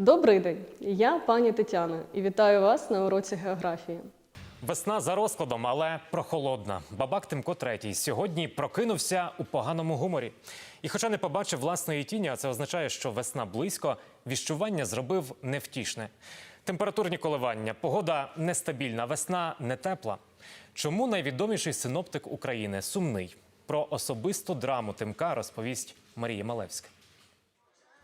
Добрий день! Я пані Тетяна і вітаю вас на уроці географії. Весна за розкладом, але прохолодна. Бабак Тимко третій сьогодні прокинувся у поганому гуморі. І, хоча не побачив власної тіні, а це означає, що весна близько, віщування зробив невтішне. Температурні коливання, погода нестабільна, весна не тепла. Чому найвідоміший синоптик України сумний? Про особисту драму Тимка розповість Марія Малевська.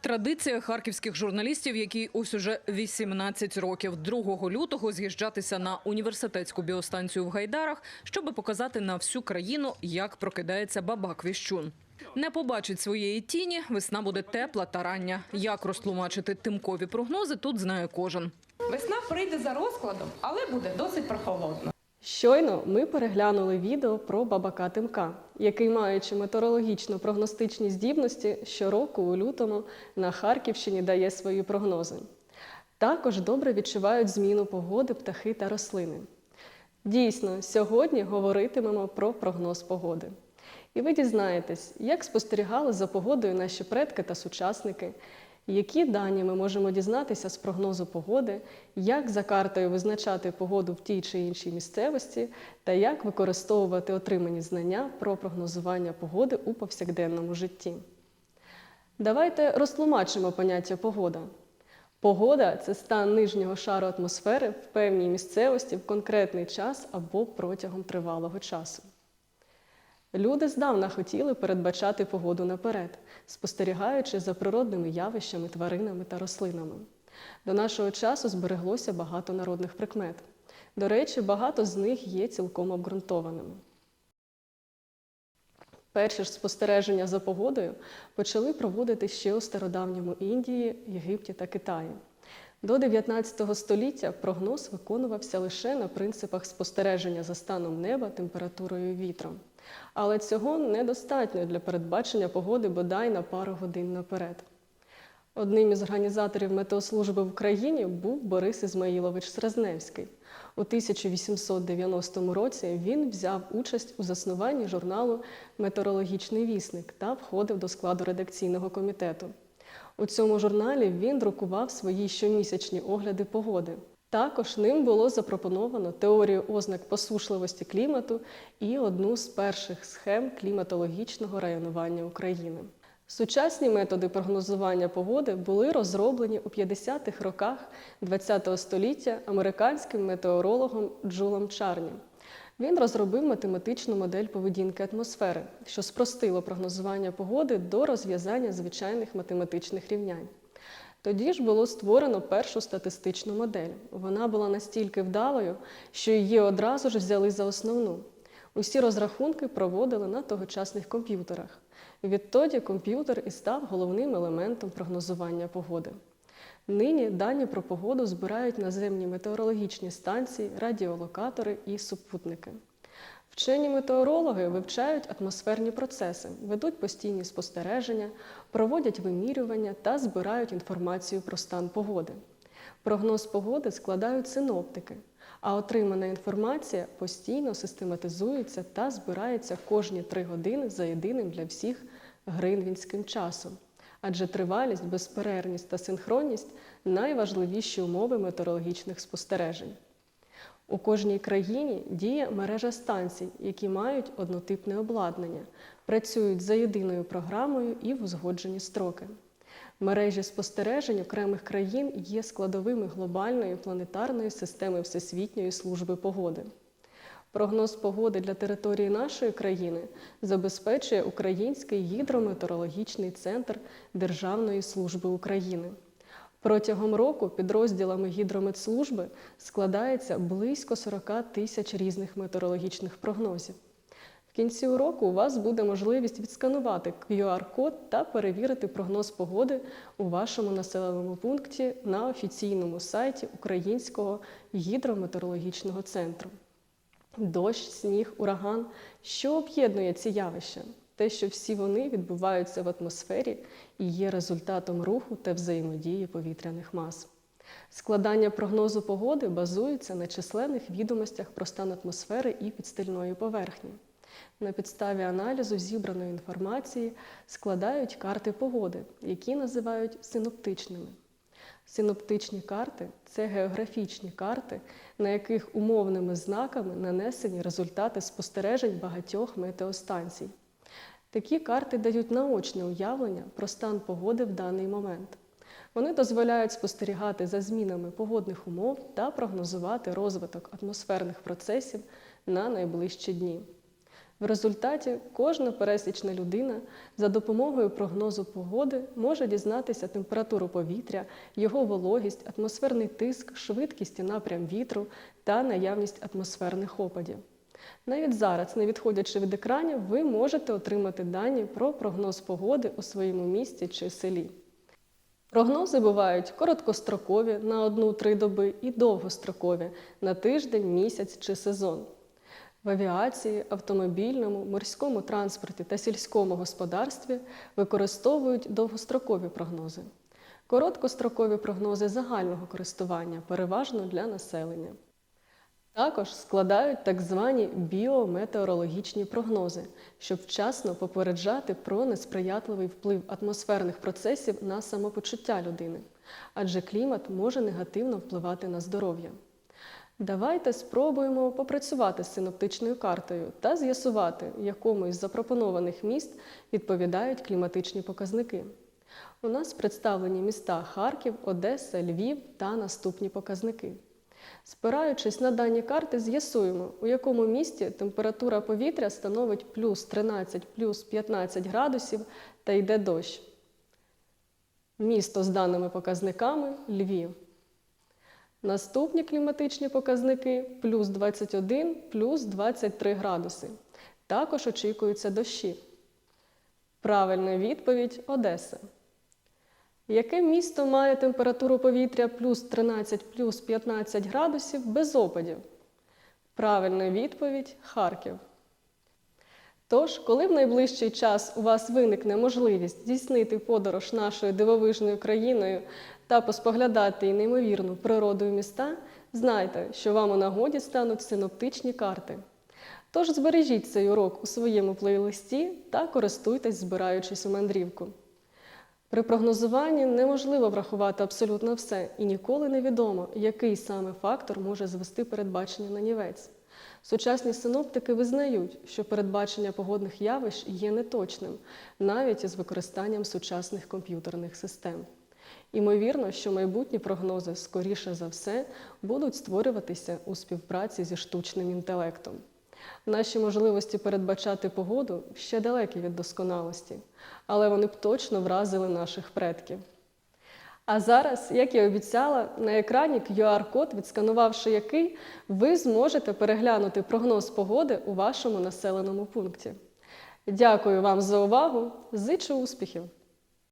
Традиція харківських журналістів, які ось уже 18 років 2 лютого з'їжджатися на університетську біостанцію в Гайдарах, щоби показати на всю країну, як прокидається бабак Віщун. Не побачить своєї тіні, весна буде тепла та рання. Як розтлумачити тимкові прогнози, тут знає кожен. Весна прийде за розкладом, але буде досить прохолодно. Щойно ми переглянули відео про бабака Тимка, який, маючи метеорологічно-прогностичні здібності, щороку у лютому на Харківщині дає свої прогнози. Також добре відчувають зміну погоди птахи та рослини. Дійсно, сьогодні говоритимемо про прогноз погоди. І ви дізнаєтесь, як спостерігали за погодою наші предки та сучасники, які дані ми можемо дізнатися з прогнозу погоди, як за картою визначати погоду в тій чи іншій місцевості, та як використовувати отримані знання про прогнозування погоди у повсякденному житті. Давайте розтлумачимо поняття погода. Погода це стан нижнього шару атмосфери в певній місцевості в конкретний час або протягом тривалого часу. Люди здавна хотіли передбачати погоду наперед, спостерігаючи за природними явищами, тваринами та рослинами. До нашого часу збереглося багато народних прикмет. До речі, багато з них є цілком обґрунтованими. Перші ж спостереження за погодою почали проводити ще у стародавньому Індії, Єгипті та Китаї. До 19 століття прогноз виконувався лише на принципах спостереження за станом неба, температурою і вітром. Але цього недостатньо для передбачення погоди бодай на пару годин наперед. Одним із організаторів метеослужби в Україні був Борис Ізмаїлович Срезневський. У 1890 році він взяв участь у заснуванні журналу Метеорологічний вісник та входив до складу редакційного комітету. У цьому журналі він друкував свої щомісячні огляди погоди. Також ним було запропоновано теорію ознак посушливості клімату і одну з перших схем кліматологічного районування України. Сучасні методи прогнозування погоди були розроблені у 50-х роках ХХ століття американським метеорологом Джулом Чарні. Він розробив математичну модель поведінки атмосфери, що спростило прогнозування погоди до розв'язання звичайних математичних рівнянь. Тоді ж було створено першу статистичну модель. Вона була настільки вдалою, що її одразу ж взяли за основну. Усі розрахунки проводили на тогочасних комп'ютерах. Відтоді комп'ютер і став головним елементом прогнозування погоди. Нині дані про погоду збирають наземні метеорологічні станції, радіолокатори і супутники. Вчені метеорологи вивчають атмосферні процеси, ведуть постійні спостереження, проводять вимірювання та збирають інформацію про стан погоди. Прогноз погоди складають синоптики, а отримана інформація постійно систематизується та збирається кожні три години за єдиним для всіх гринвінським часом. Адже тривалість, безперервність та синхронність найважливіші умови метеорологічних спостережень. У кожній країні діє мережа станцій, які мають однотипне обладнання, працюють за єдиною програмою і в узгоджені строки. Мережі спостережень окремих країн є складовими глобальної планетарної системи Всесвітньої служби погоди. Прогноз погоди для території нашої країни забезпечує Український гідрометеорологічний центр Державної служби України. Протягом року підрозділами гідрометслужби складається близько 40 тисяч різних метеорологічних прогнозів. В кінці уроку у вас буде можливість відсканувати QR-код та перевірити прогноз погоди у вашому населеному пункті на офіційному сайті Українського гідрометеорологічного центру. Дощ, сніг, ураган. Що об'єднує ці явища? Те, що всі вони відбуваються в атмосфері і є результатом руху та взаємодії повітряних мас. Складання прогнозу погоди базується на численних відомостях про стан атмосфери і підстильної поверхні. На підставі аналізу зібраної інформації складають карти погоди, які називають синоптичними. Синоптичні карти це географічні карти, на яких умовними знаками нанесені результати спостережень багатьох метеостанцій. Такі карти дають наочне уявлення про стан погоди в даний момент. Вони дозволяють спостерігати за змінами погодних умов та прогнозувати розвиток атмосферних процесів на найближчі дні. В результаті кожна пересічна людина за допомогою прогнозу погоди може дізнатися температуру повітря, його вологість, атмосферний тиск, швидкість і напрям вітру та наявність атмосферних опадів. Навіть зараз, не відходячи від екранів, ви можете отримати дані про прогноз погоди у своєму місті чи селі. Прогнози бувають короткострокові на 1-3 доби і довгострокові на тиждень, місяць чи сезон. В авіації, автомобільному, морському транспорті та сільському господарстві використовують довгострокові прогнози. Короткострокові прогнози загального користування, переважно для населення. Також складають так звані біометеорологічні прогнози, щоб вчасно попереджати про несприятливий вплив атмосферних процесів на самопочуття людини, адже клімат може негативно впливати на здоров'я. Давайте спробуємо попрацювати з синоптичною картою та з'ясувати, якому із запропонованих міст відповідають кліматичні показники. У нас представлені міста Харків, Одеса, Львів та наступні показники. Спираючись на дані карти, з'ясуємо, у якому місті температура повітря становить плюс 13, плюс 15 градусів та йде дощ. Місто з даними показниками Львів. Наступні кліматичні показники плюс 21, плюс 23 градуси. Також очікуються дощі. Правильна відповідь Одеса. Яке місто має температуру повітря плюс 13 плюс 15 градусів без опадів? Правильна відповідь Харків. Тож, коли в найближчий час у вас виникне можливість здійснити подорож нашою дивовижною країною та поспоглядати неймовірну природою міста, знайте, що вам у нагоді стануть синоптичні карти. Тож збережіть цей урок у своєму плейлисті та користуйтесь, збираючись у мандрівку. При прогнозуванні неможливо врахувати абсолютно все, і ніколи не відомо, який саме фактор може звести передбачення на нівець. Сучасні синоптики визнають, що передбачення погодних явищ є неточним, навіть із використанням сучасних комп'ютерних систем. Імовірно, що майбутні прогнози, скоріше за все, будуть створюватися у співпраці зі штучним інтелектом. Наші можливості передбачати погоду ще далекі від досконалості, але вони б точно вразили наших предків. А зараз, як і обіцяла, на екрані QR-код, відсканувавши який, ви зможете переглянути прогноз погоди у вашому населеному пункті. Дякую вам за увагу! Зичу успіхів!